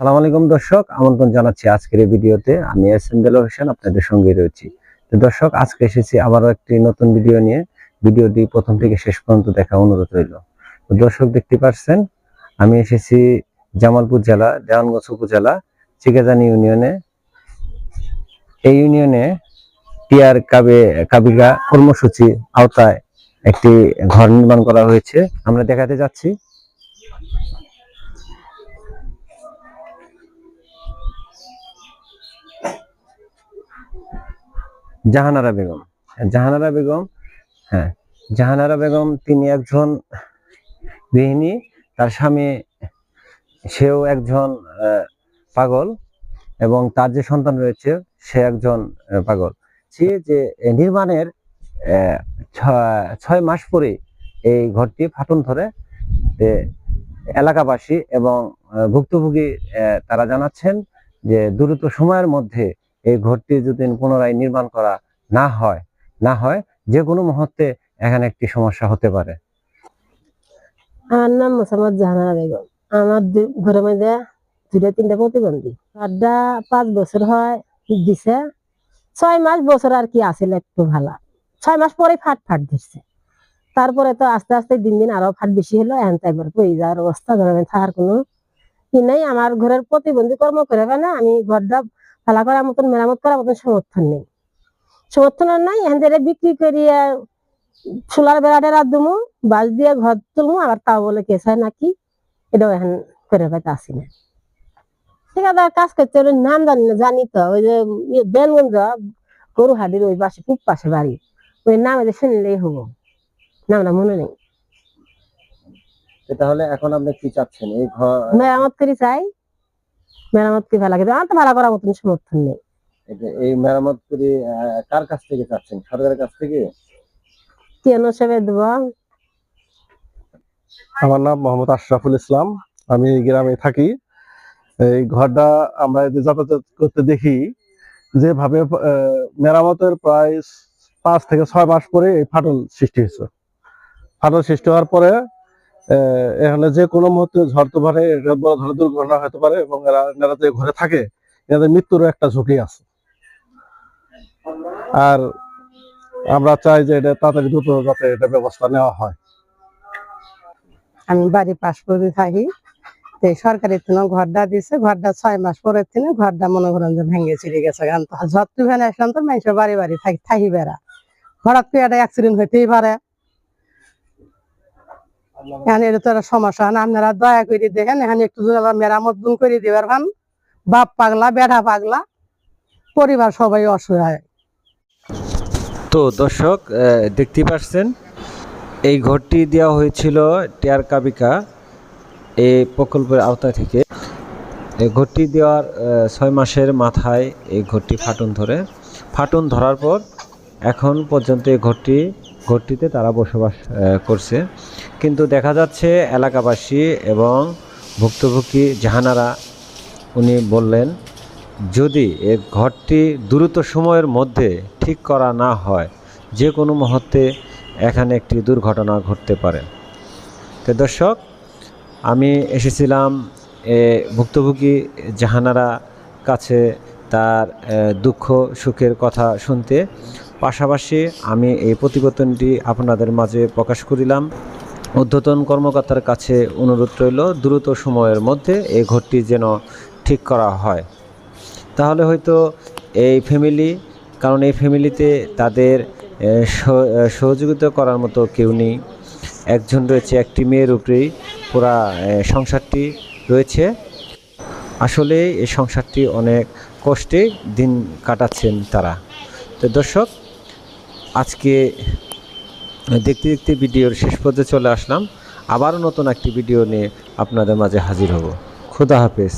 সালাম আলাইকুম দর্শক, আমন্ত্রণ জানাচ্ছি আজকের এই ভিডিওতে। আমি এস এম দেল হোসেন আপনাদের সঙ্গে রয়েছি। তো দর্শক, আজকে এসেছি আবারও একটি নতুন ভিডিও নিয়ে। ভিডিওটি প্রথম থেকে শেষ পর্যন্ত দেখা অনুরোধ রইল। তো দর্শক, দেখতে পাচ্ছেন আমি এসেছি জামালপুর জেলা, দেওয়ানগঞ্জ উপজেলা, চিকাজানি ইউনিয়নে। এই ইউনিয়নে টিআর কাবে, কাবিগা কর্মসূচি আওতায় একটি ঘর নির্মাণ করা হয়েছে। আমরা দেখাতে যাচ্ছি। জাহানারা বেগম। জাহানারা বেগম হ্যাঁ জাহানারা বেগম তিনি একজন গৃহিণী, তার স্বামী সেও একজন পাগল এবং তার যে সন্তান রয়েছে সে একজন পাগল। সে যে নির্মাণের ছয় মাস পরে এই ঘরটি ফাটন ধরে এলাকাবাসী এবং ভুক্তভোগী তারা জানাচ্ছেন যে দ্রুত সময়ের মধ্যে এই ঘরটি যদি পুনরায় নির্মাণ করা না হয় না হয় যে কোনো মুহূর্তে এখানে একটি সমস্যা হতে পারে। আমার নাম মোসাম্মদ জাহানারা বেগম। আমার মধ্যে দুটা তিনটা প্রতিবন্ধী। পাঁচ বছর হয় দিছে। ছয় মাস বছর আর কি আছিল একটু ভালো। ছয় মাস পরে ফাট ফাট দিচ্ছে তারপরে তো আস্তে আস্তে দিন দিন আরও ফাট বেশি হলো, এখন তো একবার যাওয়ার অবস্থা। মধ্যে থাকার কোনো কি নাই। আমার ঘরের প্রতিবন্ধী কর্ম করে না। আমি ঘরটা ভালো করার মতন মেরামত করার মতন সমর্থন নেই। সমর্থন নাই এখন যেটা বিক্রি করিয়া সোলার বেড়া টেরা দুমু বাস দিয়ে ঘর তুলমু আবার তাও বলে কেস হয় নাকি? এটাও এখন করে পাইতে আসি না। ঠিক আছে কাজ করতে ওর নাম জানি না জানি তো ওই যে ইয়ে বেনগঞ্জ গরু হাডির ওই পাশে খুব পাশে বাড়ি। ওই নাম এদের শুনলেই হব। নামটা মনে নেই। তাহলে এখন আপনি কি চাচ্ছেন? এই ঘর মেরামত করি চাই। মেরামত কি ভালো কিন্তু আমার তো ভালো করার মতন সমর্থন নেই। এই মেরামত করে কার কাছ থেকে চাচ্ছেন? সরকারের কাছ থেকে? কেন সেবে দেবো? আমার নাম মোহাম্মদ আশরাফুল ইসলাম। আমি গ্রামে থাকি। এই ঘরটা আমরা যাতায়াত করতে দেখি যেভাবে আহ, মেরামতের প্রায় পাঁচ থেকে ছয় মাস পরে এই ফাটল সৃষ্টি হয়েছে। ফাটল সৃষ্টি হওয়ার পরে এখানে যে কোনো মুহূর্তে ঝড় তুফানে এটা বড় ধরনের দুর্ঘটনা হতে পারে এবং এরা এনারা যে ঘরে থাকে, এদের মৃত্যুরও একটা ঝুঁকি আছে। আর আমরা চাই যে এটা তাড়াতাড়ি দ্রুত যাতে এটা ব্যবস্থা নেওয়া হয়। আমি বাড়ি পাশ করে থাকি। তো এই সরকারি থেকে ঘরটা দিছে। ঘরটা ছয় মাস পরের থেকে ঘরটা মনে করেন যে ভেঙে ছিঁড়ে গেছে। কারণ ঝড় তুফান আসলাম তো মানুষের বাড়ি বাড়ি থাকি থাকি বেড়া হঠাৎ করে একটা অ্যাক্সিডেন্ট হইতেই পারে। এখানে এটা তো সমস্যা, না? আপনারা দয়া করে দেখেন, এখানে একটু মেরামত করে বাপ পাগলা বেড়া পাগলা, পরিবার সবাই অসহায়। তো দর্শক দেখতে পাচ্ছেন, এই ঘরটি দেওয়া হয়েছিল টিয়ার কাবিকা এই প্রকল্পের আওতা থেকে। এই ঘরটি দেওয়ার ছয় মাসের মাথায় এই ঘরটি ফাটন ধরে। ফাটন ধরার পর এখন পর্যন্ত এই ঘরটি ঘরটিতে তারা বসবাস করছে। কিন্তু দেখা যাচ্ছে এলাকাবাসী এবং ভুক্তভোগী জাহানারা, উনি বললেন, যদি এ ঘরটি দ্রুত সময়ের মধ্যে ঠিক করা না হয় যে কোনো মুহূর্তে এখানে একটি দুর্ঘটনা ঘটতে পারে। তো দর্শক, আমি এসেছিলাম এ ভুক্তভোগী জাহানারা কাছে তার দুঃখ, সুখের কথা শুনতে। পাশাপাশি আমি এই প্রতিবেদনটি আপনাদের মাঝে প্রকাশ করিলাম। ঊর্ধ্বতন কর্মকর্তার কাছে অনুরোধ রইল, দ্রুত সময়ের মধ্যে এই ঘরটি যেন ঠিক করা হয়। তাহলে হয়তো এই ফ্যামিলি, কারণ এই ফ্যামিলিতে তাদের সহযোগিতা করার মতো কেউ নেই। একজন রয়েছে, একটি মেয়ের উপরেই পুরা সংসারটি রয়েছে। আসলে এই সংসারটি অনেক কষ্টে দিন কাটাচ্ছেন তারা। তো দর্শক, আজকে দেখতে দেখতে ভিডিওর শেষ পর্যায়ে চলে আসলাম। আবারও নতুন একটি ভিডিও নিয়ে আপনাদের মাঝে হাজির হব। খুদা হাফেজ।